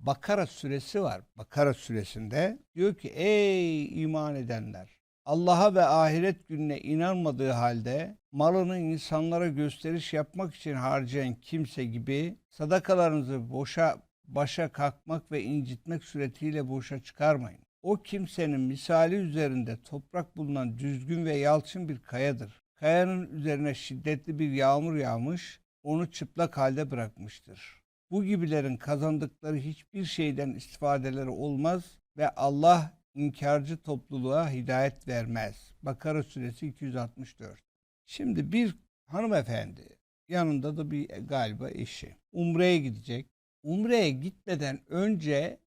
Bakara suresi var. Bakara suresinde diyor ki ey iman edenler Allah'a ve ahiret gününe inanmadığı halde malını insanlara gösteriş yapmak için harcayan kimse gibi sadakalarınızı boşa başa kalkmak ve incitmek suretiyle boşa çıkarmayın. O kimsenin misali üzerinde toprak bulunan düzgün ve yalçın bir kayadır. Kayanın üzerine şiddetli bir yağmur yağmış, onu çıplak halde bırakmıştır. Bu gibilerin kazandıkları hiçbir şeyden istifadeleri olmaz ve Allah inkarcı topluluğa hidayet vermez. Bakara suresi 264. Şimdi bir hanımefendi yanında da bir galiba eşi Umre'ye gidecek. Umre'ye gitmeden önce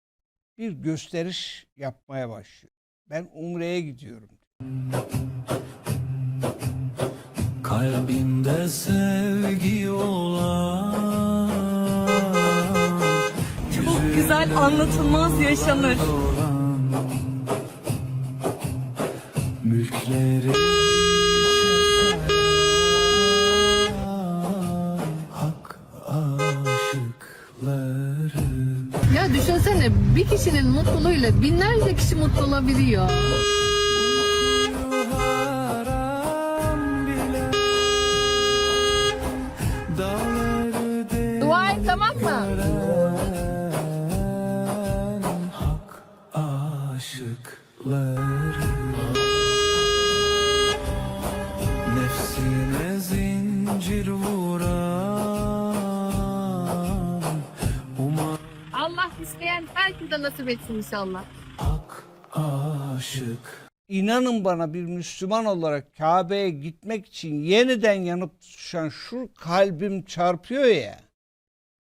bir gösteriş yapmaya başlıyor. Ben Umre'ye gidiyorum. Kalbimde sevgi olan güzel anlatılmaz yaşanır. Mülkleri Hak aşıkları Ya düşünsene bir kişinin mutluluğuyla binlerce kişi mutlu olabiliyor. Dua et tamam mı? Aşıkları Nefsine zincir vuran Umar Allah isteyen herkese nasip etsin inşallah. aşık İnanın bana bir Müslüman olarak Kabe'ye gitmek için yeniden yanıp tutuşan şu kalbim çarpıyor ya.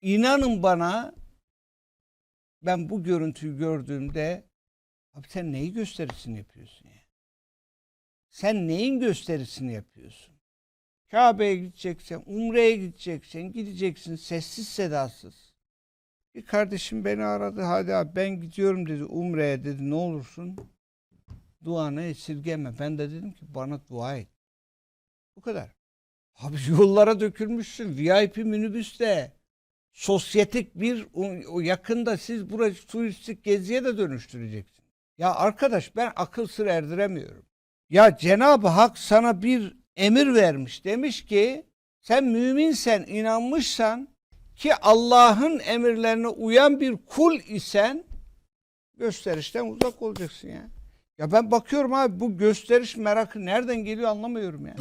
İnanın bana ben bu görüntüyü gördüğümde abi sen neyi gösterisini yapıyorsun ya? Sen neyin gösterisini yapıyorsun? Kabe'ye gideceksen, Umre'ye gideceksen, gideceksin sessiz sedasız. Bir kardeşim beni aradı. Hadi abi ben gidiyorum dedi Umre'ye dedi ne olursun duanı esirgeme. Ben de dedim ki bana dua et. Bu kadar. Abi yollara dökülmüşsün. VIP minibüste. Sosyetik bir o, yakında siz burayı turistik geziye de dönüştüreceksin. Ya arkadaş ben akıl sır erdiremiyorum. Ya Cenab-ı Hak sana bir emir vermiş. Demiş ki sen müminsen, inanmışsan ki Allah'ın emirlerine uyan bir kul isen gösterişten uzak olacaksın ya. Ya ben bakıyorum abi bu gösteriş merakı nereden geliyor anlamıyorum ya.